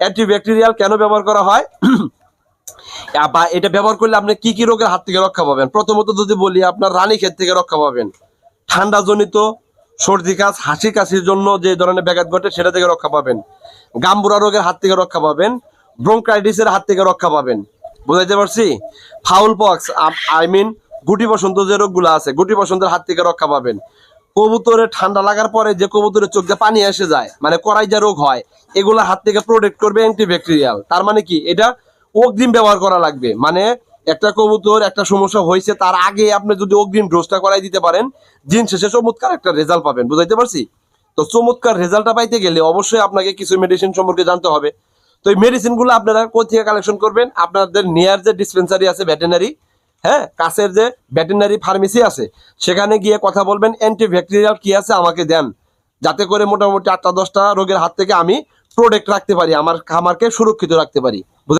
Antibacterial কেন ব্যবহার করা হয়? বা এটা ব্যবহার করলে আপনি কি কি রোগের হাত থেকে রক্ষা পাবেন? প্রথমত যদি বলি, আপনার রানী ক্ষেত থেকে রক্ষা পাবেন। ঠান্ডা জনিত সর্দি কাশ, হাসি কাশির জন্য যে ধরনের ব্যাঘাত ঘটে, সেটা থেকে রক্ষা পাবেন। গাম্বুরা রোগের হাত থেকে রক্ষা পাবেন। ব্রোঙ্কাইটিসের হাত থেকে রক্ষা পাবেন। বুঝাইতে পারছি? ফাউল পক্স আই মিন গুটি বসন্ত যে রোগগুলো আছে, গুটি বসন্তের হাত থেকে রক্ষা পাবেন। কবুতরে ঠান্ডা লাগার পরে যে কবুতরের চোখ দিয়ে পানি এসে যায় মানে করাই যা রোগ হয়, এগুলো হাত থেকে প্রোটেক্ট করবে অ্যান্টিব্যাকটেরিয়াল তার মানে কি? এটা অগ্রিম ব্যবহার করা লাগবে। মানে একটা কবুতর একটা সমস্যা হয়েছে, তার আগে আপনি যদি অগ্রিম ডোজটা করাই দিতে পারেন, দিন শেষে চমৎকার একটা রেজাল্ট পাবেন। বুঝাইতে পারছি? তো চমৎকার রেজাল্টটা পাইতে গেলে অবশ্যই আপনাকে কিছু মেডিসিন সম্পর্কে জানতে হবে। তো এই মেডিসিনগুলো আপনারা কোথা থেকে কালেকশন করবেন? আপনাদের নিয়ার যে ডিসপেন্সারি আছে ভেটেনারি হ্যাঁ কাছের যে ভেটেনারি ফার্মেসি আছে, সেখানে গিয়ে কথা বলবেন অ্যান্টিব্যাকটেরিয়াল কী আছে আমাকে দেন। যাতে করে মোটামুটি আটটা দশটা রোগের হাত থেকে আমি প্রোটেক্ট রাখতে পারি, আমার খামারকে সুরক্ষিত রাখতে পারি।